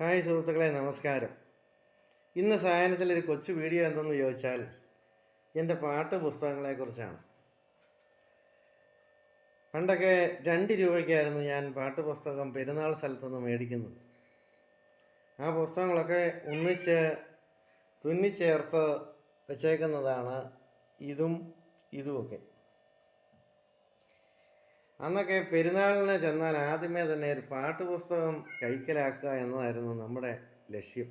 Hi സുഹൃത്തുക്കളെ നമസ്കാരം. ഇന്ന് സായനത്തിലൊരു കൊച്ചു വീഡിയോ എന്തെന്ന് ചോദിച്ചാൽ എന്റെ പാട്ട് പുസ്തകങ്ങളെക്കുറിച്ചാണ്. പണ്ടൊക്കെ രണ്ട് രൂപയ്ക്കായിരുന്നു ഞാൻ പാട്ട് പുസ്തകം പെരുന്നാൾ സ്ഥലത്തുനിന്ന് മേടിക്കുന്നത്. ആ പുസ്തകങ്ങളൊക്കെ ഒന്നിച്ച് തുന്നിച്ചേർത്ത് വെച്ചേക്കുന്നതാണ് ഇതും ഇതുമൊക്കെ. അന്നൊക്കെ പെരുന്നാളിന് ചെന്നാൽ ആദ്യമേ തന്നെ ഒരു പാട്ടുപുസ്തകം കൈക്കലാക്കുക എന്നതായിരുന്നു നമ്മുടെ ലക്ഷ്യം.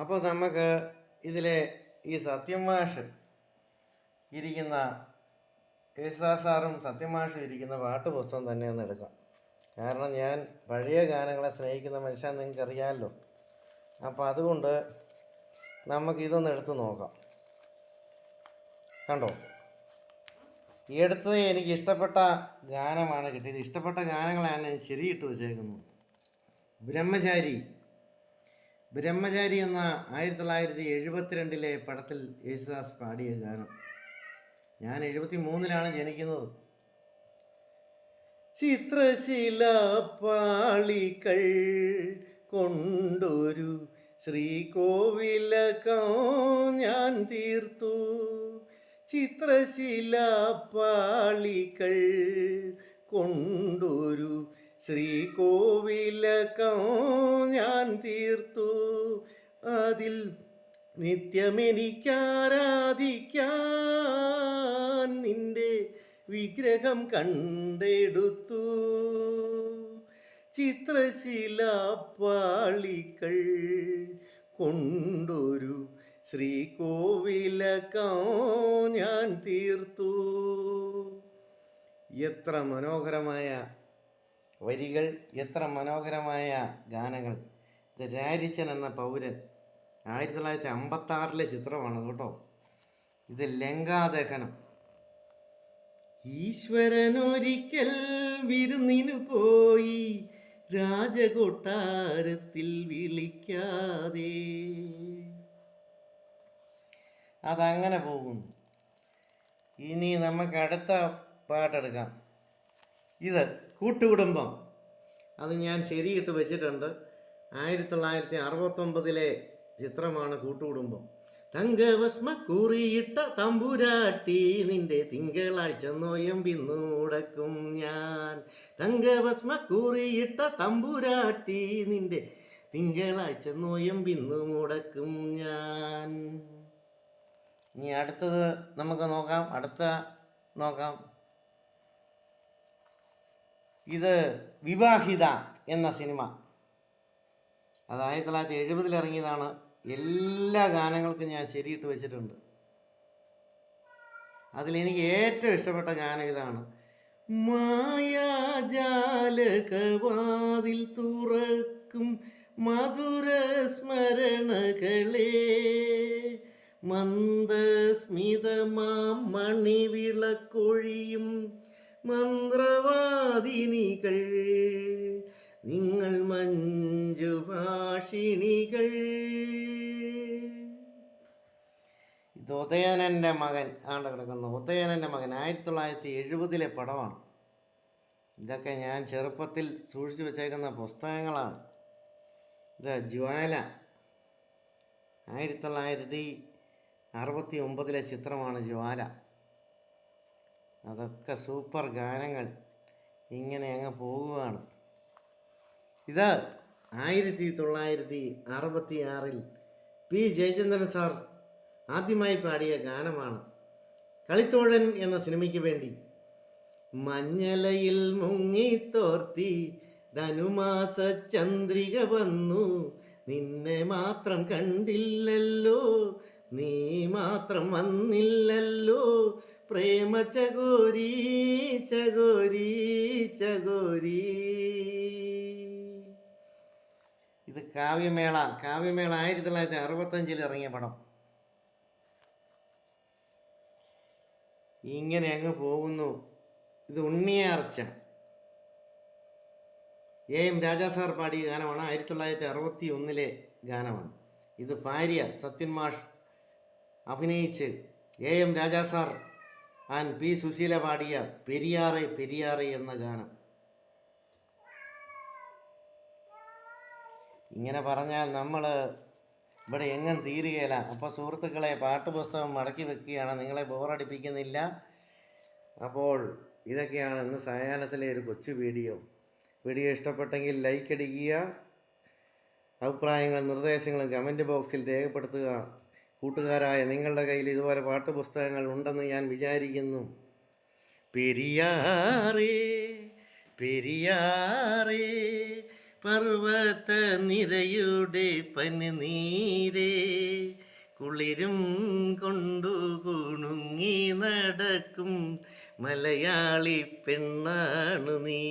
അപ്പോൾ നമുക്ക് ഇതിലെ ഈ സത്യമാഷ് ഇരിക്കുന്ന യേശുദാസാറും സാറും സത്യമാഷും ഇരിക്കുന്ന പാട്ടുപുസ്തകം തന്നെ ഒന്ന് എടുക്കാം. കാരണം ഞാൻ പഴയ ഗാനങ്ങളെ സ്നേഹിക്കുന്ന മനുഷ്യൻ നിങ്ങൾക്കറിയാമല്ലോ. അപ്പോൾ അതുകൊണ്ട് നമുക്ക് ഇതൊന്ന് എടുത്ത് നോക്കാം. കണ്ടോ? ഈ അടുത്ത് എനിക്ക് ഇഷ്ടപ്പെട്ട ഗാനമാണ് കിട്ടിയത്. ഇഷ്ടപ്പെട്ട ഗാനങ്ങളാണ് ശരിയിട്ട് വെച്ചേക്കുന്നത്. ബ്രഹ്മചാരി. ബ്രഹ്മചാരി എന്ന ആയിരത്തി തൊള്ളായിരത്തി എഴുപത്തിരണ്ടിലെ പടത്തിൽ യേശുദാസ് പാടിയ ഗാനം. ഞാൻ എഴുപത്തി മൂന്നിലാണ് ജനിക്കുന്നത് ചിത്രശിലാപ്പാളികൾ കൊണ്ടൊരു ശ്രീകോവിലകം ഞാൻ തീർത്തു. ചിത്രശിലാപ്പാളികൾ കൊണ്ടൊരു ശ്രീകോവിലകം ഞാൻ തീർത്തു അതിൽ നിത്യമെനിക്കാരാധിക്കാൻ നിന്റെ വിഗ്രഹം കണ്ടെടുത്തു. ചിത്രശിലാപ്പാളികൾ കൊണ്ടൊരു ശ്രീകോവിലകം ഞാൻ തീർത്തു. എത്ര മനോഹരമായ വരികൾ എത്ര മനോഹരമായ ഗാനങ്ങൾ. രാരിച്ചൻ എന്ന പൗരൻ ആയിരത്തി തൊള്ളായിരത്തി അമ്പത്തി ആറിലെ ചിത്രമാണ് കേട്ടോ. ഇത് ലങ്കാദഹനം. ഈശ്വരനൊരിക്കൽ വിരുന്നിനു പോയി രാജകൊട്ടാരത്തിൽ വിളിക്കാതെ. അതങ്ങനെ പോകുന്നു. ഇനി നമുക്ക് അടുത്ത പാട്ടെടുക്കാം. ഇത് കൂട്ടുകുടുംബം. അത് ഞാൻ ശരിയിട്ട് വെച്ചിട്ടുണ്ട്. ആയിരത്തി തൊള്ളായിരത്തി അറുപത്തൊമ്പതിലെ ചിത്രമാണ് കൂട്ടുകുടുംബം. തങ്കവസ്മ കൂറിയിട്ട തമ്പുരാട്ടി നിന്റെ തിങ്കളാഴ്ച നോയം പിന്നൂടക്കും ഞാൻ. തങ്കവസ്മ കൂറിയിട്ട തമ്പുരാട്ടി നിന്റെ തിങ്കളാഴ്ച നോയമ്പിന്നു മുടക്കും ഞാൻ. ഇനി അടുത്തത് നമുക്ക് നോക്കാം. അടുത്ത നോക്കാം. ഇത് വിവാഹിത എന്ന സിനിമ. അത് ആയിരത്തി തൊള്ളായിരത്തി എഴുപതിൽ ഇറങ്ങിയതാണ്. എല്ലാ ഗാനങ്ങൾക്കും ഞാൻ ശരിയിട്ട് വെച്ചിട്ടുണ്ട്. അതിലെനിക്ക് ഏറ്റവും ഇഷ്ടപ്പെട്ട ഗാനം ഇതാണ്. മായാജാലകവാതിൽ തുറക്കും മധുര സ്മരണകളെ മന്ദസ്മിതമാം മണിവിളക്കൊഴിയും മന്ത്രവാദിനികൾ. നിങ്ങൾ മഞ്ജുഭാഷിണികൾ. ഇത് ഉദയനന്റെ മകൻ. ആണ്ട് കിടക്കുന്നു. ഉദയനന്റെ മകൻ. ആയിരത്തി തൊള്ളായിരത്തി എഴുപതിലെ പടമാണ്. ഇതൊക്കെ ഞാൻ ചെറുപ്പത്തിൽ സൂക്ഷിച്ചു വെച്ചേക്കുന്ന പുസ്തകങ്ങളാണ്. ഇത് ജ്വാല. ആയിരത്തി തൊള്ളായിരത്തി അറുപത്തി ഒമ്പതിലെ ചിത്രമാണ് ജ്വാല. അതൊക്കെ സൂപ്പർ ഗാനങ്ങൾ. ഇങ്ങനെ അങ്ങ് പോവുകയാണ് ഇത് ആയിരത്തി തൊള്ളായിരത്തി അറുപത്തി ആറിൽ പി ജയചന്ദ്രൻ സാർ ആദ്യമായി പാടിയ ഗാനമാണ്. കളിത്തോഴൻ എന്ന സിനിമയ്ക്ക് വേണ്ടി മഞ്ഞലയിൽ മുങ്ങിത്തോർത്തി ധനുമാസ ചന്ദ്രിക വന്നു. നിന്നെ മാത്രം കണ്ടില്ലല്ലോ. നീ മാത്രം വന്നില്ലല്ലോ. പ്രേമ ചകോരി ചകോരി ചകോരി. ഇത് കാവ്യമേള കാവ്യമേള ആയിരത്തി തൊള്ളായിരത്തി അറുപത്തഞ്ചിൽ ഇറങ്ങിയ പടം. ഇങ്ങനെ അങ്ങ് പോകുന്നു. ഇത് Unniyarcha. A M Raja sir പാടിയ ഗാനമാണ് ആയിരത്തി തൊള്ളായിരത്തി അറുപത്തി ഒന്നിലെ ഗാനമാണ്. ഇത് ഭാര്യ സത്യൻ മാഷ് അഭിനയിച്ച് A M Raja sir and P Susheela പാടിയ പെരിയാറെ പെരിയാറെ എന്ന ഗാനം. ഇങ്ങനെ പറഞ്ഞാൽ നമ്മൾ ഇവിടെ എങ്ങും തീരുകയില്ല. അപ്പോൾ സുഹൃത്തുക്കളെ പാട്ടുപുസ്തകം മടക്കി വെക്കുകയാണ്. നിങ്ങളെ ബോറടിപ്പിക്കുന്നില്ല. അപ്പോൾ ഇതൊക്കെയാണ് ഇന്ന് സായാഹ്നത്തിലെ ഒരു കൊച്ചു വീഡിയോ. വീഡിയോ ഇഷ്ടപ്പെട്ടെങ്കിൽ ലൈക്ക് അടിക്കുക. അഭിപ്രായങ്ങളും നിർദ്ദേശങ്ങളും കമന്റ് ബോക്സിൽ രേഖപ്പെടുത്തുക. കൂട്ടുകാരായ നിങ്ങളുടെ കയ്യിൽ ഇതുപോലെ പാട്ടുപുസ്തകങ്ങൾ ഉണ്ടെന്ന് ഞാൻ വിചാരിക്കുന്നു. പെരിയാറേ പെരിയാറേ പർവത നിരയുടെ പനിനീരേ കുളിരും കൊണ്ടു കുണുങ്ങി നടക്കും മലയാളി പെണ്ണാണു നീ.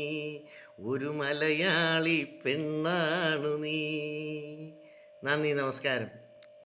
ഒരു മലയാളി പെണ്ണാണു നീ. നന്ദി നമസ്കാരം.